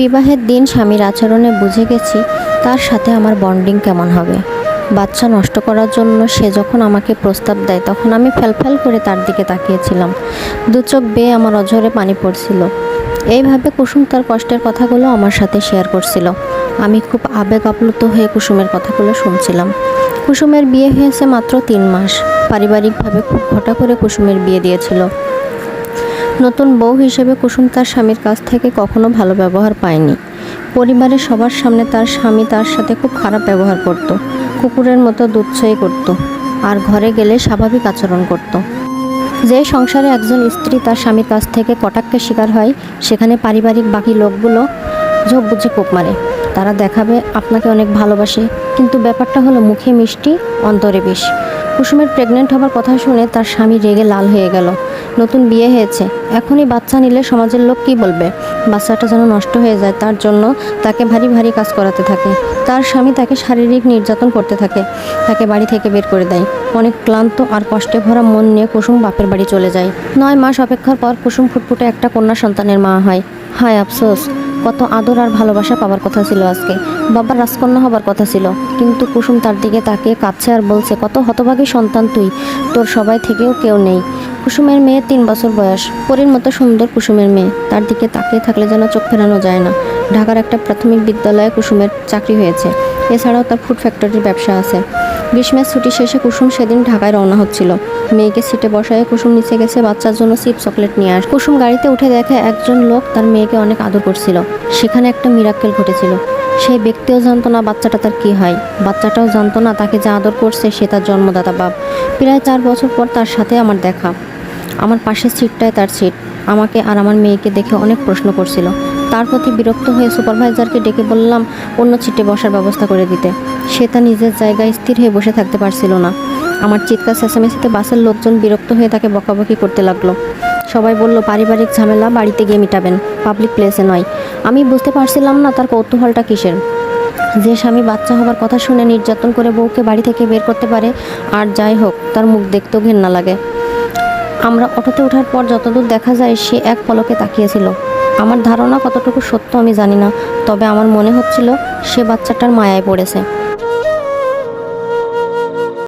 বিবাহের দিন স্বামীর আচরণে বুঝে গেছি তার সাথে আমার বন্ডিং কেমন হবে। বাচ্চা নষ্ট করার জন্য সে যখন আমাকে প্রস্তাব দেয়, তখন আমি ফ্যালফ্যাল করে তার দিকে তাকিয়েছিলাম। দু চোখ বেয়ে আমার অঝরে পানি পড়ছিল। এইভাবে কুসুম তার কষ্টের কথাগুলো আমার সাথে শেয়ার করছিল। আমি খুব আবেগ আপ্লুত হয়ে কুসুমের কথাগুলো শুনছিলাম। কুসুমের বিয়ে হয়েছে মাত্র তিন মাস। পারিবারিকভাবে খুব ঘটা করে কুসুমের বিয়ে দিয়েছিল। নতুন বউ হিসেবে কুসুম তার স্বামীর কাছ থেকে কখনো ভালো ব্যবহার পায়নি। পরিবারের সবার সামনে তার স্বামী তার সাথে খুব খারাপ ব্যবহার করত, কুকুরের মতো দুধছয়ী করত আর ঘরে গেলে স্বাভাবিক আচরণ করত। যে সংসারে একজন স্ত্রী তার স্বামীর কাছ থেকে কটাক্ষের শিকার হয়, সেখানে পারিবারিক বাকি লোকগুলো ঝোপ বুঝে কোপ মারে। তারা দেখাবে, আপনাকে অনেক ভালোবাসে। কিন্তু ব্যাপারটা হলো মুখে মিষ্টি, অন্তরে বিষ। কুসুমের প্রেগনেন্ট হবার কথা শুনে তার স্বামী রেগে লাল হয়ে গেল। নতুন বিয়ে হয়েছে। এখনই বাচ্চা নিলে সমাজের লোক কি বলবে? বাচ্চাটা যেন নষ্ট হয়ে যায়, তার জন্য তাকে ভারী ভারী কাজ করাতে থাকে। তার স্বামী তাকে শারীরিক নির্যাতন করতে থাকে। তাকে বাড়ি থেকে বের করে দেয়। অনেক ক্লান্ত আর কষ্টে ভরা মন নিয়ে কুসুম বাপের বাড়ি চলে যায়। নয় মাস অপেক্ষার পর কুসুম ফুটফুটে একটা কন্যা সন্তানের মা হয়। হায় আফসোস। কত আদর আর ভালোবাসা পাওয়ার কথা ছিল আজকে। বাবার রাজকন্যা হবার কথা ছিল, কিন্তু কুসুম তার দিকে তাকিয়ে কাঁদছে আর বলছে, কত হতভাগী সন্তান তুই, তোর সবাই থেকেও কেউ নেই। কুসুমের মেয়ে তিন বছর বয়স, পরীর মতো সুন্দর কুসুমের মেয়ে, তার দিকে তাকিয়ে থাকলে যেন চোখ ফেরানো যায় না। ঢাকার একটা প্রাথমিক বিদ্যালয়ে কুসুমের চাকরি হয়েছে, এছাড়াও তার ফুড ফ্যাক্টরির ব্যবসা আছে। গ্রীষ্মের ছুটি শেষে কুসুম সেদিন ঢাকায় রওনা হচ্ছিল। মেয়েকে সিটে বসায় কুসুম নিচে গেছে, বাচ্চার জন্য সিপ চকলেট নিয়ে আস। কুসুম গাড়িতে উঠে দেখে একজন লোক তার মেয়েকে অনেক আদর করছিল। সেখানে একটা মিরাক্কেল ঘটেছিল। সেই ব্যক্তিও জানতো না বাচ্চাটা তার কি হয়। বাচ্চাটাও জানতো না তাকে যা আদর করছে সে তার জন্মদাতা বাপ। প্রায় চার বছর পর তার সাথে আমার দেখা। আমার পাশের সিটটায় তার সিট। আমাকে আর আমার মেয়েকে দেখে অনেক প্রশ্ন করছিল। তার প্রতি বিরক্ত হয়ে সুপারভাইজারকে ডেকে বললাম, অন্য সিটে বসার ব্যবস্থা করে দিতে। সে তার নিজের জায়গায় স্থির হয়ে বসে থাকতে পারছিল না। আমার চিৎকার চেঁচামেচিতে বাসের লোকজন বিরক্ত হয়ে তাকে বকাবকি করতে লাগল। সবাই বলল, পারিবারিক ঝামেলা, বাড়িতে গিয়ে মিটাবেন। পাবলিক প্লেসে নয়। আমি বুঝতে পারছিলাম না তার কৌতূহলটা কিসের। যে স্বামী বাচ্চা হবার কথা শুনে নির্যাতন করে বউকে বাড়ি থেকে বের করতে পারে, আর যাই হোক, তার মুখ দেখতেও ঘেন্না লাগে। আমরা অটোতে ওঠার পর যতদূর দেখা যায়, সে এক পলকে তাকিয়েছিল আমার ধারণা কতটুকু সত্য আমি জানি না, তবে আমার মনে হচ্ছিল সে বাচ্চাটার মায়ায় পড়েছে।